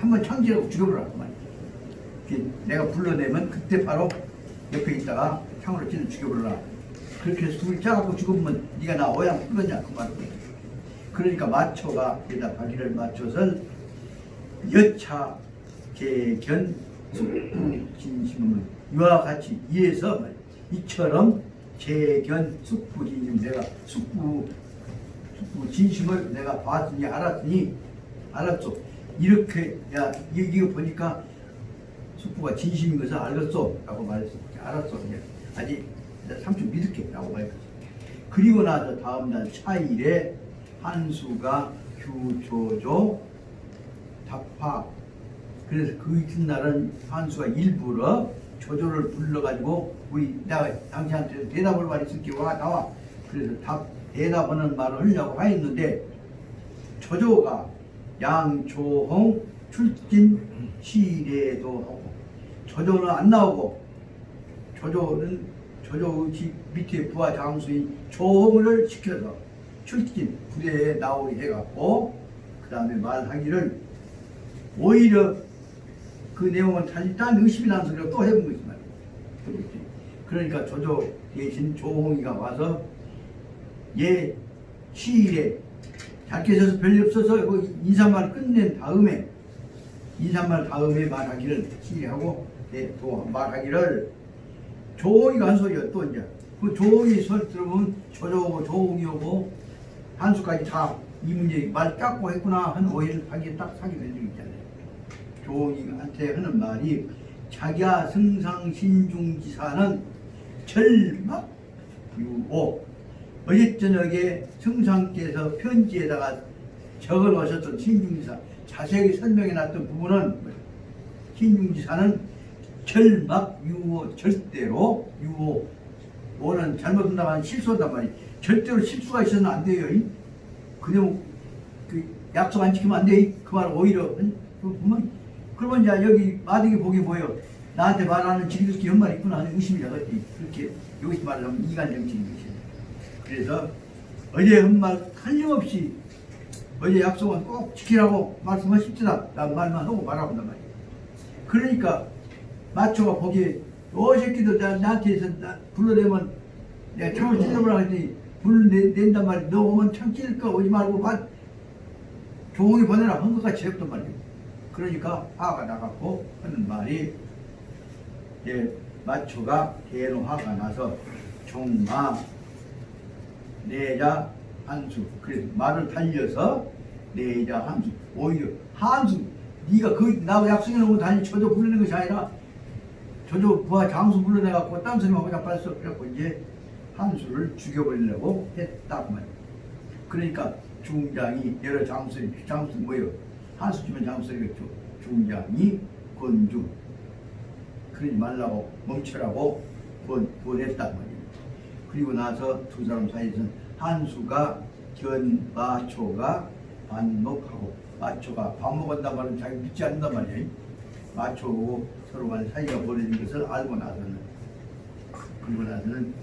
한번 창질하고 죽여버라고 말이야. 내가 불러내면 그때 바로 옆에 있다가 창으로 찔러 죽여버려라. 그렇게 둘이 짜갖고 죽으면 네가 나 어양 불렀냐 그 말이야. 그러니까 마초가 여기다 자기를 맞춰서 여차 개견 숙부 진심을 이와 같이 이해서. 이처럼 재견 숙부 진심 내가 숙부 숙부 진심을 내가 봤으니 알았으니 알았어 이렇게 야 이- 이거 보니까 숙부가 진심인 것을 알겠어 라고 말했어. 알았어 이제 아직 삼촌 믿을게 라고 말했어. 그리고 나서 다음날 차일에 한수가 규조조 답파 그래서 그 이튿날은 한수가 일부러 조조를 불러가지고 우리 내가 당신한테 대답을 말했을게 와 나와. 그래서 답 대답하는 말을 하려고 하였는데 조조가 양조홍 출진 시례도 하고 조조는 안 나오고 조조는 조조 집 밑에 부하 장수인 조홍을 시켜서 출진 부대에 나오게 해갖고 그 다음에 말하기를 오히려 그 내용은 다시 딴 의심이 나는 소리를 또 해본 거지 말이야. 그러니까 조조 대신 조홍이가 와서 얘 시일에 잘 계셔서 별일 없어서 그 인사말 끝낸 다음에 인사말 다음에 말하기를 시하고 네, 또 말하기를 조홍이가 한 소리야 또 이제 그 조홍이 소리 들으면 조조고 조홍이 오고 한수까지 다 이 문제 말 깎고 했구나 하는 오해를 하기에 딱 사게 된 적이 있잖아요. 조홍이한테 하는 말이 자기야 승상신중지사는 절막 유오 어제 저녁에 승상께서 편지에다가 적어 놓으셨던 신중지사 자세하게 설명해 놨던 부분은 신중지사는 절막 유오 절대로 유오 오는 잘못 한다면 실수한단 말이 절대로 실수가 있어서는 안 돼요. 이. 그냥 그 약속 안 지키면 안 돼. 그말 오히려 응? 그 보면 그러면 이제 여기 마득이 보기 보여. 나한테 말하는 지리스키 연말 있구나 하는 의심이 나겠지. 그렇게 여기서 말하면 이간 정치인 것이야. 그래서 어제 한 말 틀림없이 어제 약속은 꼭 지키라고 말씀하십시다. 라는 말만 하고 말아본단 말이야. 그러니까 마초가 보기에 어 새끼들 나, 나한테 서 불러내면 내가 창을 찔러보라 했더니 불러낸단 말이야. 너 오면 창 찔릴까 오지 말고 봐. 조용히 보내라 한 것 같이 했단 말이야. 그러니까 화가 나갖고 하는 말이 마초가 대노 화가 나서 종마 내자 한수. 그래서 말을 달려서 내자 한수. 오히려 한수. 네가 그 나하고 약속해 놓고 다니 저저 부르는 것이 아니라 저저 부하 장수 불러내 갖고 딴 소리만 하고 자빠졌어 그래갖고 이제 한수를 죽여버리려고 그 말이야. 그러니까 중장이 여러 장수리 장수 뭐예요? 한수쯤은 장수리겠죠. 중장이 권주 그러지 말라고 멈추라고 권, 권했단 말이에요 그리고 나서 두 사람 사이에서 한수가 견 마초가 반목하고 마초가 밥 먹었단 말은 자기 믿지 않는단 말이에요. 마초고 서로 간 사이가 벌어진 것을 알고 나서는 그리고 나서는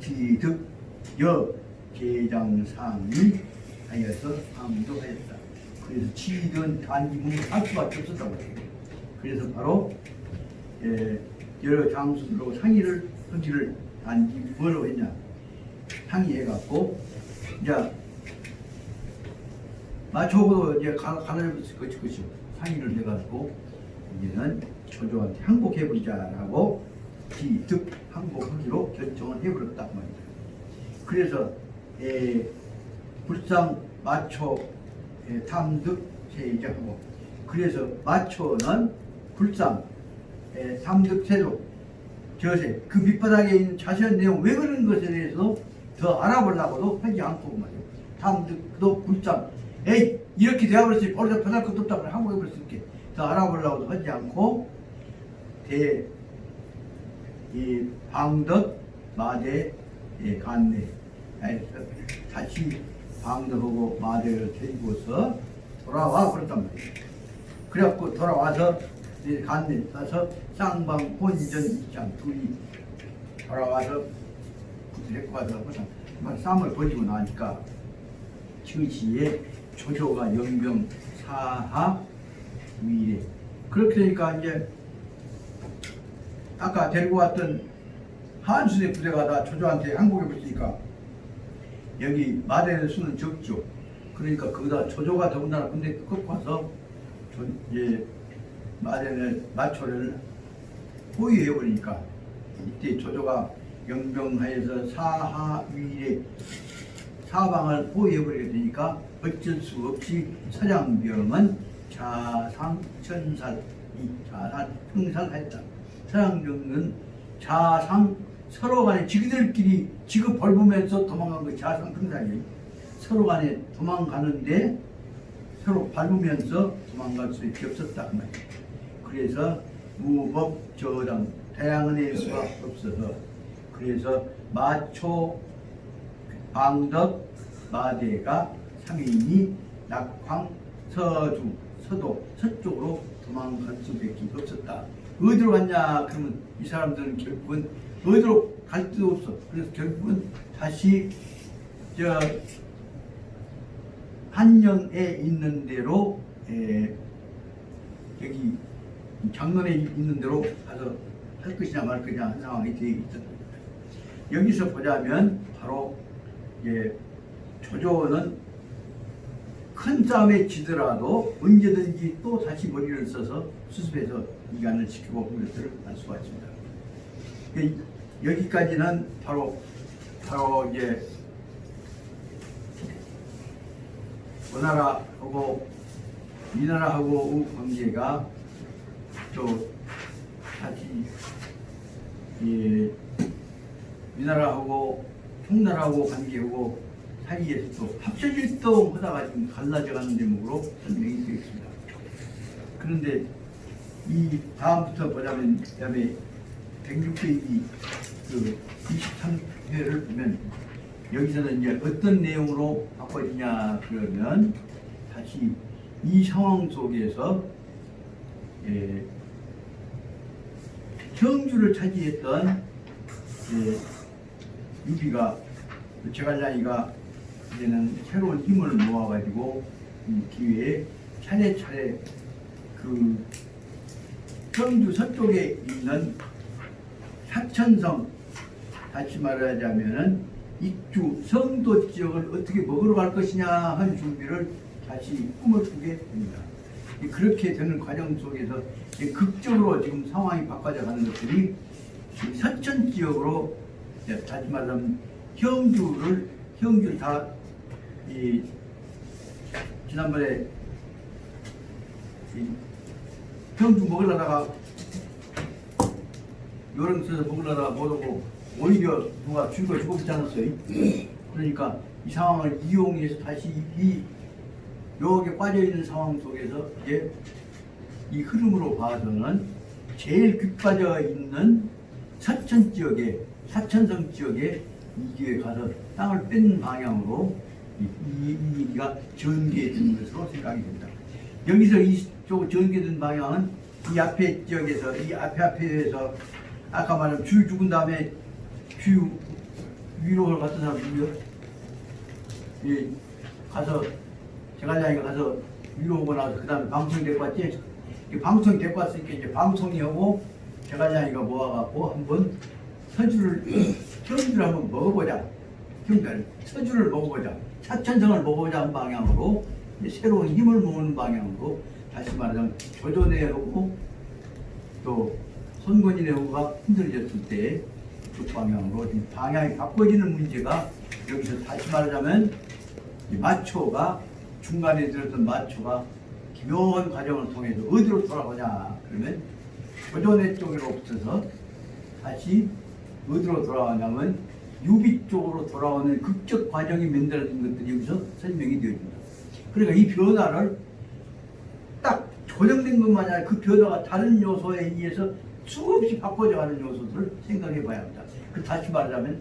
기득 여 계장상이 하여서 함도하였다. 그래서 지든 단기문을 할 수밖에 없었다고 해요. 그래서 바로 예, 여러 장수들하고 상의를 하기를 단지 뭐로 했냐? 상의해갖고 이제 마초도 이제 가- 가는 것이 것이 상의를 해가지고 이제는 조조한테 항복해버리자라고 기득 항복하기로 결정을 해버렸다 그 말이야. 그래서 에, 불상 마초 에, 탐득 제의하고. 그래서 마초는 불상 에, 탐득 세조 저세 그 밑바닥에 있는 자세한 내용 왜 그런 것에 대해서 더 알아보려고도 하지 않고 말이야. 탐득도 불상 에이 이렇게 되어버렸으니 버릇 변할 것도 없다고 하고 해버렸을게 더 알아보려고도 하지 않고 대 이 방덕 마대 예, 간내 다시 방덕하고 마대를 데리고서 돌아와 그랬단 말이에요. 그래갖고 돌아와서 이제 간내 가서 쌍방 혼전 입장 둘이 돌아와서 데리고 가서 그냥 쌈을 버리고 나니까 즉시에 조조가 연병 사하 위래. 그렇게 되니까 이제 아까 데리고 왔던 한순의 부대가 다 조조한테 항복해 붙으니까 여기 마대의 수는 적죠. 그러니까 거기다 조조가 더군다나 군대 끌고 와서 조, 이제 마대의 마초를 포위해 버리니까 이때 조조가 영병하여서 사하위에 사방을 포위해 버리게 되니까 어쩔 수 없이 서장병은 자상천살 이 자산 평살했다. 서장병은 자상 서로 간에 지그들끼리 지그 벌보면서 도망간 거 자상 평살이 서로 간에 도망가는데 서로 밟으면서 도망갈 수밖에 없었다 그 말이에요. 그래서 무법 저당 다양한 수가 없어서 그래서 마초 방덕 마대가 상인이 낙황 서주 서도 서쪽으로 도망갈 수밖에 없었다. 어디로 갔냐? 그러면 이 사람들은 결국은 어디로 갈 데도 없어. 그래서 결국은 다시 저 한영에 있는 대로 에, 여기 장론에 있는 대로 가서 할 것이냐 말 것이냐 한 상황이 되어 있었던 겁니다. 여기서 보자면 바로 예, 조조는 큰 싸움에 지더라도 언제든지 또 다시 머리를 써서 수습해서 이간을 지키고 그런 것들을 알 수가 있습니다. 예, 여기까지는 바로 바로 이제 원나라하고 위나라하고 관계가 또 다시 이 위나라하고 총나라하고 관계하고 사이에서 또 합쳐질동 하다가 지금 갈라져가는 대목으로 설명이 되어 있습니다. 그런데 이 다음부터 보자면 그다음에 106페이지 그 23회를 보면 여기서는 이제 어떤 내용으로 바꿔지냐 그러면 다시 이 상황 속에서 예, 청주를 차지했던 예, 유비가 그 제갈량이가 이제는 새로운 힘을 모아가지고 이 기회에 차례차례 그 청주 서쪽에 있는 사천성 다시 말하자면은 익주 성도 지역을 어떻게 먹으러 갈 것이냐 한 준비를 다시 꿈을 꾸게 됩니다. 이 그렇게 되는 과정 속에서 이 극적으로 지금 상황이 바꿔져 가는 것들이 이 서천 지역으로 다시 말하면 형주를 형주를 다 이 지난번에 이 형주 먹으려다가 요령 써서 먹으려다가 못 오고 오히려 누가 죽어 죽었지 않았어요? 그러니까 이 상황을 이용해서 다시 이 여기에 빠져 있는 상황 속에서 이제 이 흐름으로 봐서는 제일 귀빠져 있는 사천 지역에 사천성 지역에 이기에 가서 땅을 뺀 방향으로 이, 이, 이가 전개된 것으로 생각이 됩니다. 여기서 이쪽 전개된 방향은 이 앞에 지역에서 이 앞에 앞에서 아까 말한 주 죽은 다음에 주 위로 갔던 사람 누구요? 이 가서 제갈량이가 가서 위로 오고 나서 그 다음에 방송 데리고 왔지? 이 방송 데리고 왔으니까 이제 방송이 하고 제갈량이가 모아갖고 한번 서주를 형주를 한번 먹어보자. 형들 서주를 먹어보자. 사천성을 먹어보자 한 방향으로 새로운 힘을 모으는 방향으로 다시 말하자면 조조내하고 또 손권이내후가 흔들렸을 때 그 방향으로 지금 방향이 바꿔지는 문제가 여기서 다시 말하자면 이 마초가 중간에 들었던 마초가 기 묘한 과정을 통해서 어디로 돌아가냐 그러면 조조내 쪽으로 붙어서 다시 어디로 돌아가냐면 유비 쪽으로 돌아오는 극적 과정이 만들어진 것들이 여기서 설명이 되어집니다. 그러니까 이 변화를 딱 조정된 것만이 아니라 그 변화가 다른 요소에 의해서 수없이 바꿔져가는 요소들을 생각해 봐야 합니다. 그 다시 말하자면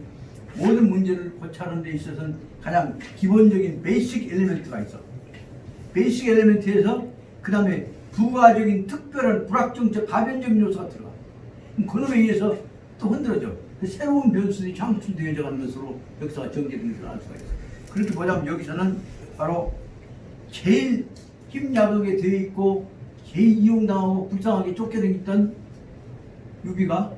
모든 문제를 고치는 데 있어서는 가장 기본적인 베이식 엘리멘트가 있어. 베이식 엘리멘트에서 그 다음에 부가적인 특별한 불확정적 가변적인 요소가 들어가. 그놈에 의해서 또 흔들어져. 그 새로운 변수들이 창출되어져 것으로 역사가 전개되는 것을 알 수가 있어. 그렇게 보자면 여기서는 바로 제일 힘야속에 되어 있고 제일 이용당하고 불쌍하게 쫓겨다녔던 유비가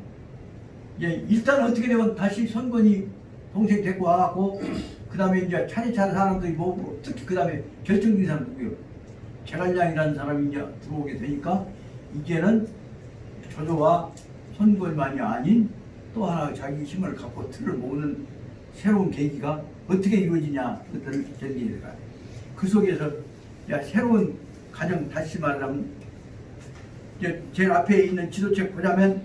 이제 일단 어떻게 되면 다시 선권이 동생 데리고 와갖고 그 다음에 이제 차례차례 사람들이 모으고 특히 그 다음에 결정적인 사람 누구요? 제갈량이라는 사람이 이제 들어오게 되니까 이제는 조조와 선권만이 아닌 또 하나 자기 힘을 갖고 틀을 모으는 새로운 계기가 어떻게 이루어지냐 그것을 전개해 들어가요. 그 속에서 야 새로운 가정 다시 말하면 이제 제일 앞에 있는 지도책 보자면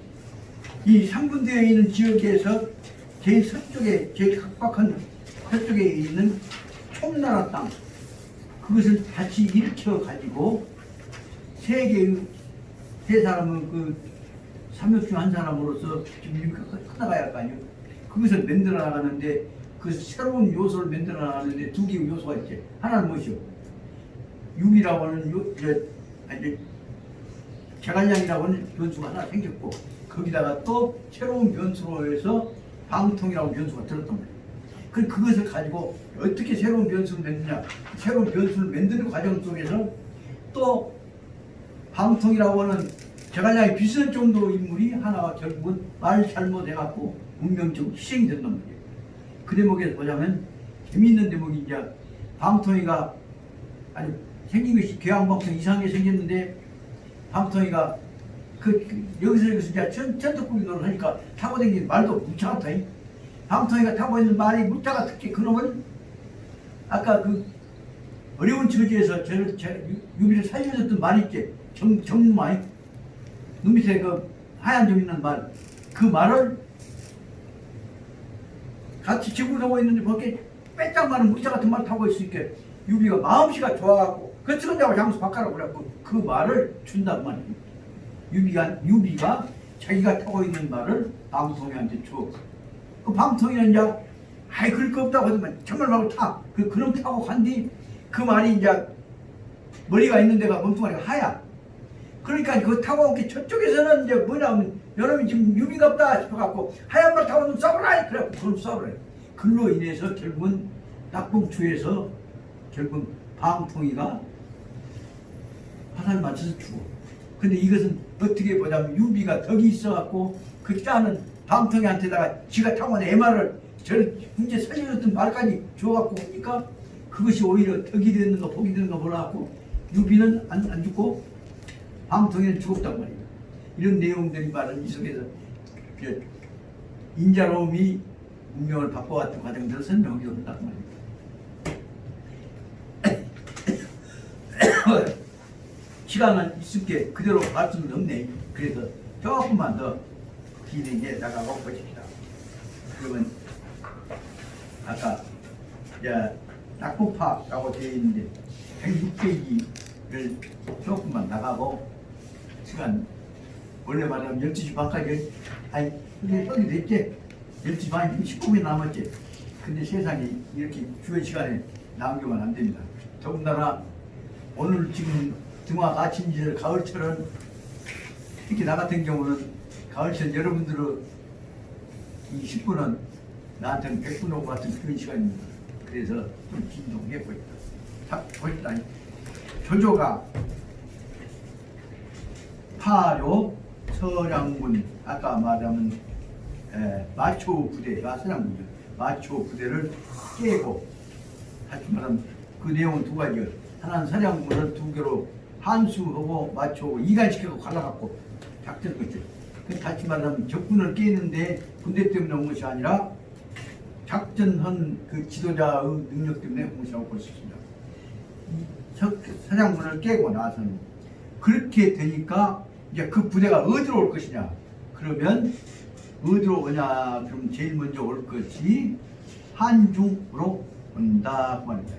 이 상분되어 있는 지역에서 제일 서쪽에 제일 각박한 서쪽에 있는 총나라 땅 그것을 같이 일으켜 가지고 세 개의 세 사람은 그 삼역 중한 사람으로서 지금 이렇게 커나가야 할 거 아니에요. 그것을 만들어 나가는데 그 새로운 요소를 만들어 나가는데 두 개의 요소가 있지. 하나는 무엇이요? 육이라고 하는 요, 저, 아니, 제갈량이라고 하는 변수가 하나 생겼고 거기다가 또 새로운 변수로 해서 방통이라고 변수가 들었단 말이에요. 그 그것을 가지고 어떻게 새로운 변수를 만드냐? 새로운 변수를 만드는 과정 속에서 또 방통이라고 하는 제갈량이 비슷한 정도 인물이 하나가 결국은 말 잘못해갖고 운명적으로 희생이 된단 말이에요. 그 대목에서 보자면 재미있는 대목이 이제 방통이가 아니 생긴 것이 괴왕방통 이상하게 생겼는데 방통이가 그, 그 여기서 여기서 이제 천, 천덕꾸기 노릇 하니까 타고 다니는 말도 같아. 방통이가 타고 있는 말이 무차가 특히 그놈은 아까 그 어려운 처지에서 저를 유비를 살려줬던 말이 있지. 정, 정말 눈 밑에 그 하얀 점 있는 말. 그 말을 같이 지고 타고 있는데 거기 빼짝 많은 무차 같은 말 타고 있으니까 유비가 마음씨가 좋아갖고 그 찍은다고 장수 바꿔라고 그래갖고 그 말을 준단 말이에요. 유비가 유비가 자기가 타고 있는 말을 방통이한테 줘. 그 방통이는 이제 아이 그럴 거 없다고 하더만 정말 말고 타. 그 그럼 타고 간 뒤 그 말이 이제 머리가 있는 데가 몸뚱아리가 하야. 그러니까 그거 타고 온게 저쪽에서는 이제 뭐냐면 여러분이 지금 유비가 없다 싶어갖고 하얀 말 타고 좀 쏴보라 그래갖고 그걸 쏴보래. 그로 인해서 결국은 낙봉추에서 결국은 방통이가 화살 맞춰서 죽어. 근데 이것은 어떻게 보자면 유비가 덕이 있어갖고 그 짜는 방통이한테다가 지가 타고 온 애마를 저를 문제 살려줬던 말까지 줘갖고 오니까 그것이 오히려 덕이 되는가 복이 되는가 몰라갖고 유비는 안, 안 죽고 방통이는 죽었단 말이에요. 이런 내용들이 말은 이 속에서 그 인자로움이 운명을 바꿔왔던 과정들을 설명해 줬단 말이에요. 시간은 있을게 그대로 갈 수는 없네. 그래서 조금만 더 진행해 나가고 보십시다. 그러면 아까 이제 낙고파라고 되어 있는데 106페이지를 조금만 나가고 시간 원래 말하면 12시 반까지 아니 이게 떡이 됐지? 12시 반이 19분 남았지. 근데 세상에 이렇게 주요 시간에 남기면 안 됩니다. 더군다나 오늘 지금 등화 아침절 가을철은 특히 나 같은 경우는 가을철 여러분들은 이 10분은 나한테는 100분 오고 같은 그런 시간입니다. 그래서 좀 진동해 보였다. 자, 보였다. 조조가 파료 서량문 아까 말하면 에, 마초 부대 마서량문이죠. 마초 부대를 깨고 말하면 그 내용은 두 가지요. 하나는 서량문을 두 개로 한수하고 마초하고 이간시켜서 갈라갖고 작전 거죠. 그 다시 말하면 적군을 깨는데 군대 때문에 온 것이 아니라 작전한 그 지도자의 능력 때문에 온 것이라고 볼 수 있습니다. 서장군을 깨고 나서는 그렇게 되니까 이제 그 부대가 어디로 올 것이냐? 그러면 어디로 오냐? 그럼 제일 먼저 올 것이 한중으로 온다 그 말입니다.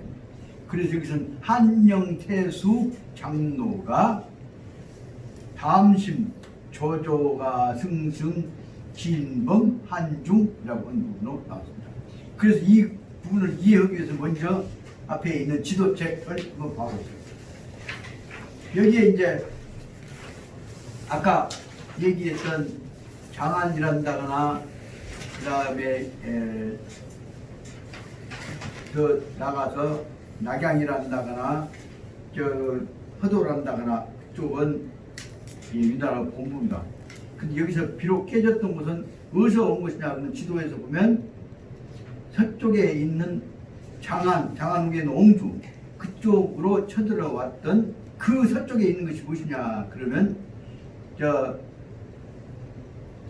그래서 여기서는 한영태수 장로가 담심 조조가 승승 진범 한중이라고 하는 부분으로 나왔습니다. 그래서 이 부분을 이해하기 위해서 먼저 앞에 있는 지도책을 한번 봐보세요. 여기에 이제 아까 얘기했던 장안이란다거나 그 다음에 더 나가서 낙양이란다거나 저 허도란다거나 서쪽은 이 위나라 본부입니다. 근데 여기서 비록 깨졌던 것은 어디서 온 것이냐 그러면 지도에서 보면 서쪽에 있는 장안, 장안 위에 옹주 그쪽으로 쳐들어왔던 그 서쪽에 있는 것이 무엇이냐 그러면 저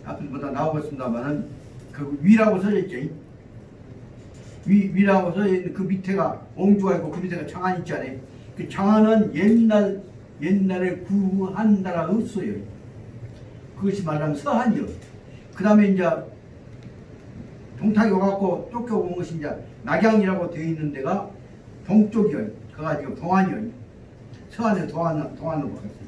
앞에보다 나오겠습니다만은 그 위라고 써져 있죠. 위, 위라고 써져 있는 그 밑에가 옹주가 있고 그 밑에가 장안 있잖아요. 그 장안은 옛날 옛날에 구한 나라가 없어요. 그것이 말하면 서한이요. 그 다음에 이제 동탁이 와갖고 쫓겨온 것이 이제 낙양이라고 되어 있는 데가 동쪽이요. 그가 지금 동안이요. 서안에 동안, 동안으로 바뀌었어요.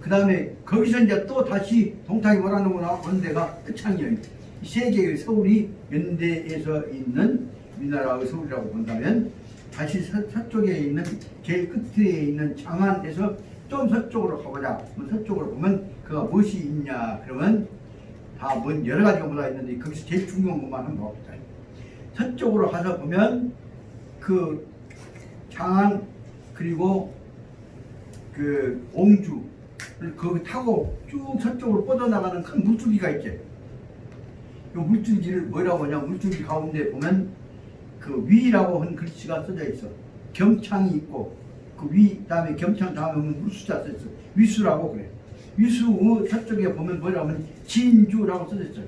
그 다음에 거기서 이제 또 다시 동탁이 몰아놓고 온 데가 끝창이요. 세 개의 서울이 연대에서 있는 우리나라의 서울이라고 본다면 다시 서, 서쪽에 있는 제일 끝에 있는 장안에서 좀 서쪽으로 가보자. 서쪽으로 보면 그가 무엇이 있냐? 그러면 다 뭔 여러 가지가 묻어 있는데 거기서 제일 중요한 것만 한번 봅시다. 서쪽으로 가서 보면 그 장안 그리고 그 옹주 거기 타고 쭉 서쪽으로 뻗어나가는 큰 물줄기가 있지. 이 물줄기를 뭐라고 하냐? 물줄기 가운데 보면 그 위라고 한 글씨가 써져 있어. 경창이 있고 그 위 다음에 경창 다음에 물수자 써 있어. 위수라고 그래. 위수 어, 서쪽에 보면 뭐라면 진주라고 써져 있어.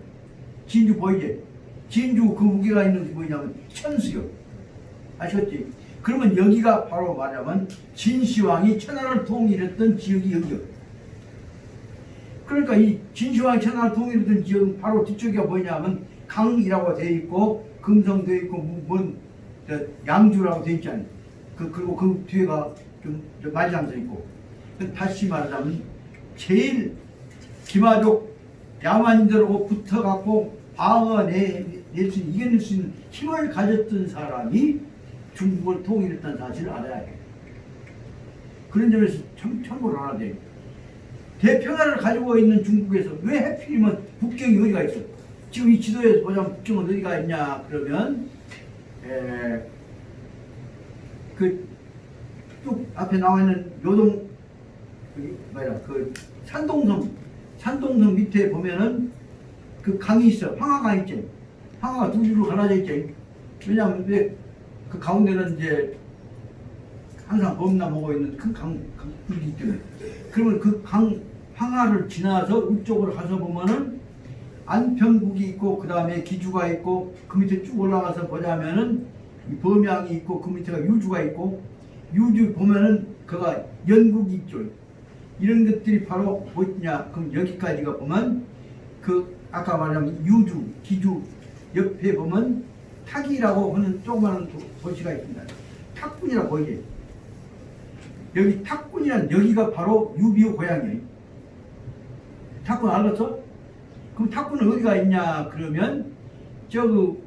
진주 보이지? 진주 그 무게가 있는 게 뭐냐면 천수요. 아셨지? 그러면 여기가 바로 말하면 진시황이 천하를 통일했던 지역이 여기요. 그러니까 이 진시황이 천하를 통일했던 지역은 바로 뒤쪽에 뭐냐면 강이라고 되어 있고 금성되어 있고 뭔 저, 양주라고 되어 있잖아요. 그 그리고 그 뒤에가 좀 말장서 있고 그 다시 말하자면 제일 기마족 야만인들하고 붙어갖고 방어낼 수 이겨낼 수 있는 힘을 가졌던 사람이 중국을 통일했다는 사실을 알아야 해요. 그런 점에서 참, 참고를 알아야 돼요. 대평화를 가지고 있는 중국에서 왜 하필이면 북경이 어디가 있어? 지금 이 지도에서 보자면 북경은 어디가 있냐 그러면 에, 그 쭉 앞에 나와 있는 요동 그 뭐야 그 산동섬 산동섬 밑에 보면은 그 강이 있어 황하강 있지. 황하가 두 줄로 갈라져 있지. 왜냐하면 왜그 가운데는 이제 항상 범람 오고 있는 큰 강, 강물이 있거든. 그러면 그 강, 황하를 지나서 위쪽으로 가서 보면은 안평국이 있고, 그 다음에 기주가 있고, 그 밑에 쭉 올라가서 보자면은 이 범양이 있고, 그 밑에가 유주가 있고, 유주 보면은 그가 연국이 있죠. 이런 것들이 바로 뭐냐, 그럼 여기까지가 보면 그 아까 말한 유주, 기주 옆에 보면 탁이라고 하는 조그마한 도- 도시가 있습니다. 탁군이라고 보이지? 여기 탁군이란 여기가 바로 유비의 고향이에요. 탁군 알았어? 그럼 탁군은 어디가 있냐 그러면 저그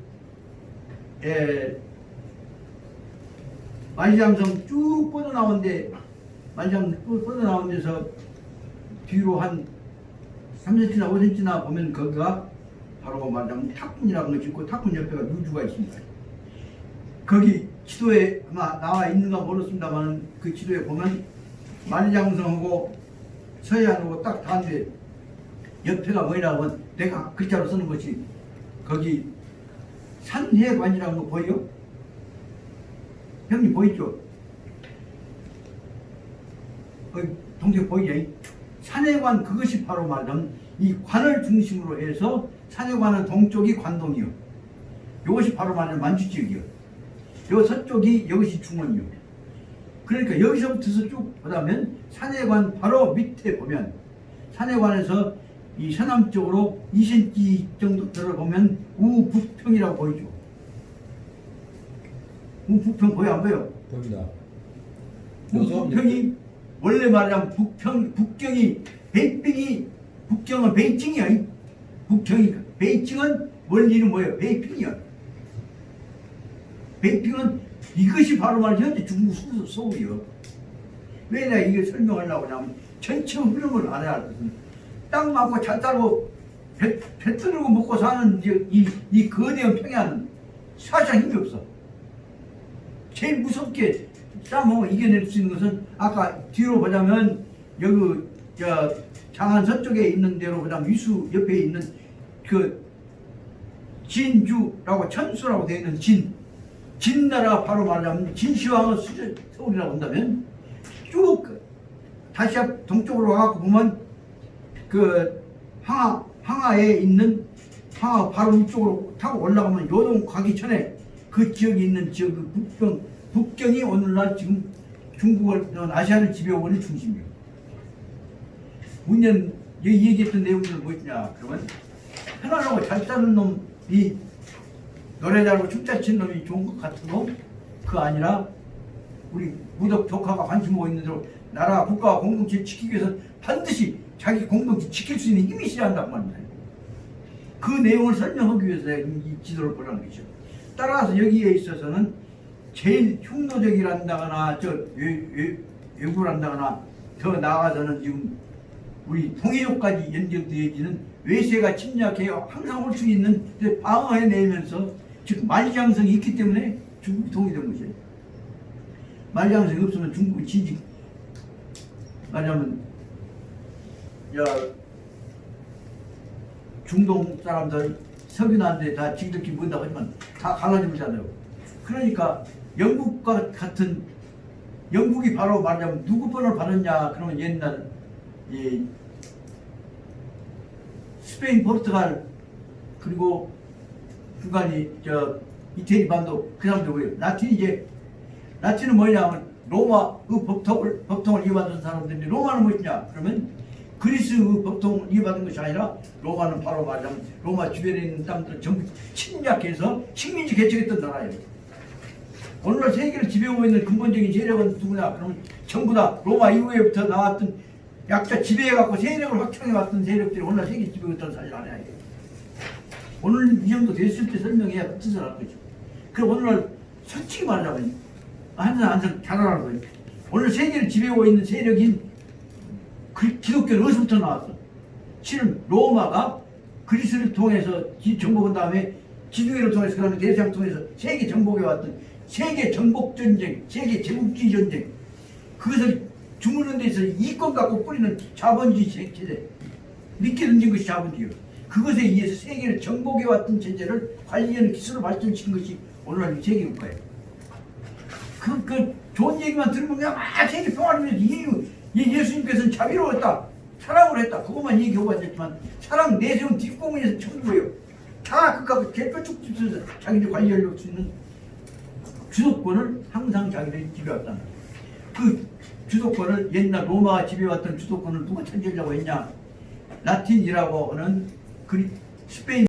에, 만리장성 쭉 뻗어나온데 만리장 쭉 뻗어나온 데서 뒤로 한 3cm나 5cm나 보면 거기가 바로 말하자면 탁군이라고 하는 거 짓고 탁군 옆에가 유주가 있습니다. 거기 지도에 아마 나와 있는가 모르겠습니다만 그 지도에 보면 만리장성하고 서해안하고 딱 다른데 옆에가 뭐라고 하면 내가 글자로 쓰는 것이 거기 산해관이라는 거 보여? 형님 보이죠? 어, 동생 보이죠? 산해관 그것이 바로 말하면 이 관을 중심으로 해서 산해관은 동쪽이 관동이요. 이것이 바로 말하면 만주 지역이요. 요 서쪽이 이것이 중원이요. 그러니까 여기서부터서 쭉 보다면 산해관 바로 밑에 보면 산해관에서 이 서남쪽으로 2cm 정도 들어보면 우북평이라고 보이죠. 우북평 보여 안 보여? 봅니다. 북평이 원래 말하자면 북평 북경이 베이핑이 북경은 베이징이야. 이. 북경이 베이징은 원리는 뭐예요? 베이핑이야. 베이핑은 이것이 바로 말 현재 중국 소- 서울이요. 왜 내가 이게 설명하려고 하냐면 전체 흐름을 알아야 하거든. 땅 많고 잘 따고 배, 배 뜨르고 먹고 사는 이제 이, 이 거대한 평야는 사실 힘이 없어. 제일 무섭게 싸움하고 이겨낼 수 있는 것은 아까 뒤로 보자면 여기 저 장안 서쪽에 있는 데로 그다음 위수 옆에 있는 그 진주라고 천수라고 되어 있는 진 진나라 바로 말하자면 진시황의 수제 서울이라고 한다면 쭉 다시 앞 동쪽으로 와갖고 보면 그 황하 황하에 있는 황하 바로 이쪽으로 타고 올라가면 요동 가기 전에 그 지역에 있는 지역 그 북경 북경이 오늘날 지금 중국을 어, 아시아를 지배하고 있는 중심이에요. 문제는 여기 얘기했던 내용들은 뭐였냐 그러면 편안하고 잘 사는 놈이 노래 잘하고 춤잘 치는 놈이 좋은 것 같은 놈 그거 아니라 우리 무덕 조카가 관심 하고 있는 대로 나라 국가와 공동체 지키기 위해서 반드시 자기 공동체 지킬 수 있는 힘이 있어야 한다고 말입니다. 그 내용을 설명하기 위해서 이 지도를 보라는 것이죠. 따라서 여기에 있어서는 제일 흉노적이란다거나 저 외구란다거나 더 나아가서는 지금 우리 통일교까지 연결되어지는 외세가 침략해요. 항상 올 수 있는 데 방어해내면서 지금 만장성이 있기 때문에 중국이 통일된 것이에요. 만장성이 없으면 중국은 지지. 말하자면 야 중동 사람들 석유난데 다 지들끼리 모인다고 하지만 다 갈라지잖아요. 그러니까 영국과 같은 영국이 바로 말하자면 누구 번을 받았냐 그러면 옛날 이 스페인, 포르투갈 그리고 중간이 저 이태리 반도 그 사람들 뭐예요? 라틴 이제 라틴은 뭐냐면 로마 그 법통을 법통을 이어받은 사람들인데 로마는 뭐냐? 그러면 그리스 그 법통을 이어받은 것이 아니라 로마는 바로 말하자면 로마 주변에 있는 땅들을 전부 침략해서 식민지 개척했던 나라예요. 오늘날 세계를 지배하고 있는 근본적인 세력은 누구냐? 그러면 전부 다 로마 이후에부터 나왔던 약자 지배해갖고 세력을 확충해왔던 세력들이 오늘날 세계 지배했다는 사실 아니야. 오늘 이 정도 됐을 때 설명해야 그 뜻을 알 거죠. 그럼 오늘날 솔직히 말하자면 한사 한사 잘 알아는 거예요. 오늘 세계를 지배하고 있는 세력인 그 기독교는 어디서부터 나왔어? 실은 로마가 그리스를 통해서 지- 정복한 다음에 지중해를 통해서 그다음에 대서양 통해서 세계 정복해 왔던 세계 정복 전쟁, 세계 제국주의 전쟁 그것을 주무는 데 있어서 이권 갖고 뿌리는 자본주의 체- 체제 믿게 던진 것이 자본주의요. 그것에 의해서 세계를 정복해 왔던 체제를 관리하는 기술을 발전시킨 것이 오늘날 세계 국가예요. 그, 그 좋은 얘기만 들으면 그냥 막 세계 평화를 위해서 예, 예수님께서는 자비로웠다 사랑을 했다. 그것만 얘기하고 앉았지만 사랑 내세운 뒷공문에서 천국이에요. 다 그깟 개뼈쭉 집어서 자기들 관리하려고 수 있는 주도권을 항상 자기들이 지배왔다는. 그 주도권을 옛날 로마가 지배왔던 주도권을 누가 차지하려고 했냐? 라틴이라고 하는 그리 스페인